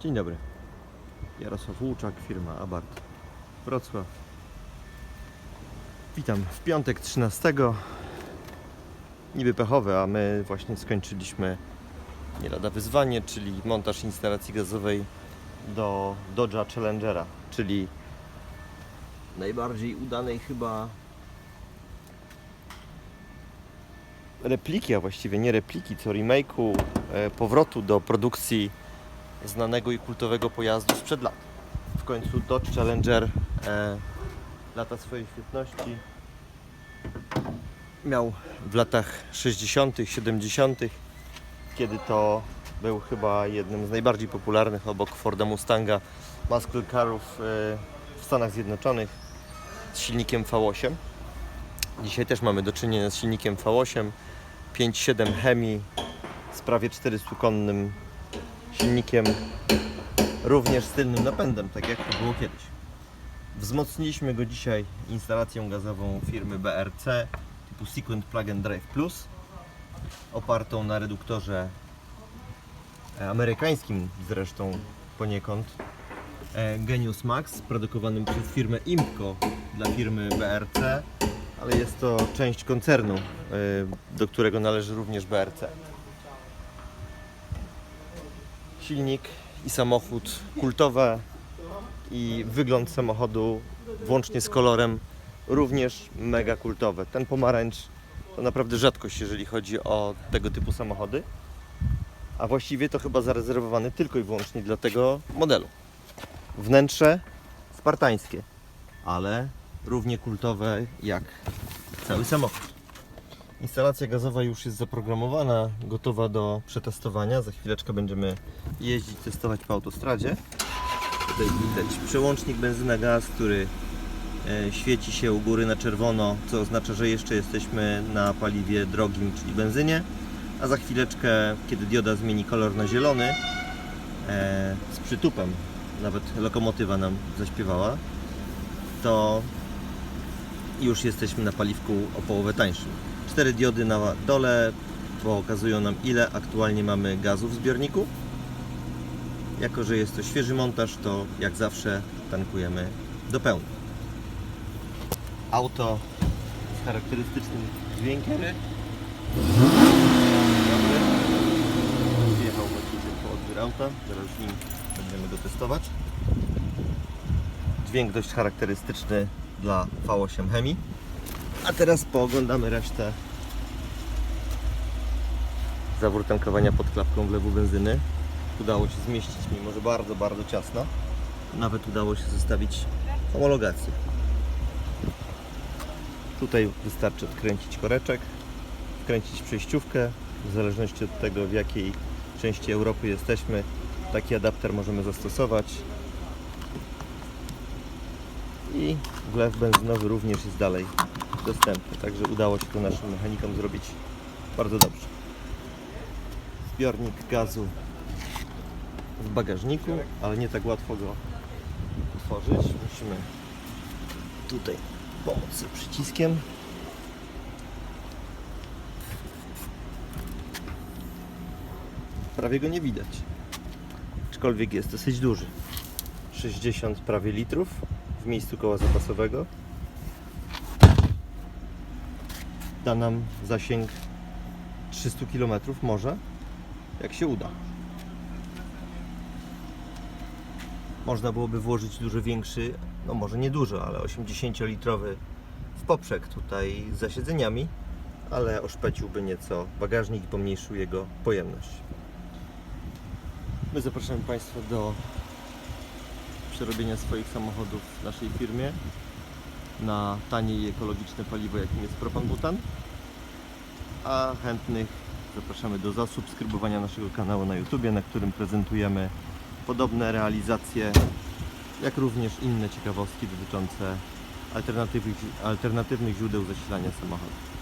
Dzień dobry. Jarosław Łuczak, firma Abart Wrocław. Witam w piątek 13. Niby pechowy, a my właśnie skończyliśmy nie lada wyzwanie, czyli montaż instalacji gazowej do Dodge'a Challengera, czyli najbardziej udanej chyba repliki, a właściwie nie repliki, co remake'u, e, powrotu do produkcji znanego i kultowego pojazdu sprzed lat. W końcu Dodge Challenger e, lata swojej świetności miał w latach 60., 70., kiedy to był chyba jednym z najbardziej popularnych obok Forda Mustanga muscle carów e, w Stanach Zjednoczonych z silnikiem V8. Dzisiaj też mamy do czynienia z silnikiem V8 5.7 Hemi z prawie 400-konnym silnikiem, również z tylnym napędem, tak jak to było kiedyś. Wzmocniliśmy go dzisiaj instalacją gazową firmy BRC typu Sequent Plug and Drive Plus, opartą na reduktorze amerykańskim zresztą poniekąd e, Genius Max, produkowanym przez firmę Imco dla firmy BRC, ale jest to część koncernu, e, do którego należy również BRC. Silnik i samochód kultowe i wygląd samochodu włącznie z kolorem również mega kultowe. Ten pomarańcz to naprawdę rzadkość, jeżeli chodzi o tego typu samochody. A właściwie to chyba zarezerwowany tylko i wyłącznie dla tego modelu. Wnętrze spartańskie, ale równie kultowe jak cały samochód. Instalacja gazowa już jest zaprogramowana, gotowa do przetestowania. Za chwileczkę będziemy jeździć, testować po autostradzie. Tutaj widać przełącznik benzyna-gaz, który e, świeci się u góry na czerwono, co oznacza, że jeszcze jesteśmy na paliwie drogim, czyli benzynie. A za chwileczkę, kiedy dioda zmieni kolor na zielony, e, z przytupem, nawet lokomotywa nam zaśpiewała, to już jesteśmy na paliwku o połowę tańszym. Cztery diody na dole pokazują nam ile aktualnie mamy gazu w zbiorniku. Jako, że jest to świeży montaż, to jak zawsze tankujemy do pełna. Auto z charakterystycznym dźwiękiem. Wjechał właściciel po odbiór auta, zaraz nim będziemy go testować. Dźwięk dość charakterystyczny dla V8 Hemi. A teraz pooglądamy resztę zawór tankowania pod klapką wlewu benzyny. Udało się zmieścić, mimo że bardzo, bardzo ciasno. Nawet udało się zostawić homologację. Tutaj wystarczy odkręcić koreczek, wkręcić przejściówkę. W zależności od tego, w jakiej części Europy jesteśmy, taki adapter możemy zastosować. I wlew benzynowy również jest dalej dostępny. Także udało się to naszym mechanikom zrobić bardzo dobrze. Zbiornik gazu w bagażniku, ale nie tak łatwo go otworzyć. Musimy tutaj pomóc przyciskiem. Prawie go nie widać. Aczkolwiek jest dosyć duży. 60 prawie litrów w miejscu koła zapasowego. Da nam zasięg 300 km może, jak się uda. Można byłoby włożyć dużo większy, no może nie dużo, ale 80-litrowy w poprzek tutaj z zasiedzeniami, ale oszpeciłby nieco bagażnik i pomniejszył jego pojemność. My zapraszamy Państwa do przerobienia swoich samochodów w naszej firmie na tanie i ekologiczne paliwo, jakim jest propan-butan. A chętnych zapraszamy do zasubskrybowania naszego kanału na YouTube, na którym prezentujemy podobne realizacje, jak również inne ciekawostki dotyczące alternatywnych, źródeł zasilania samochodów.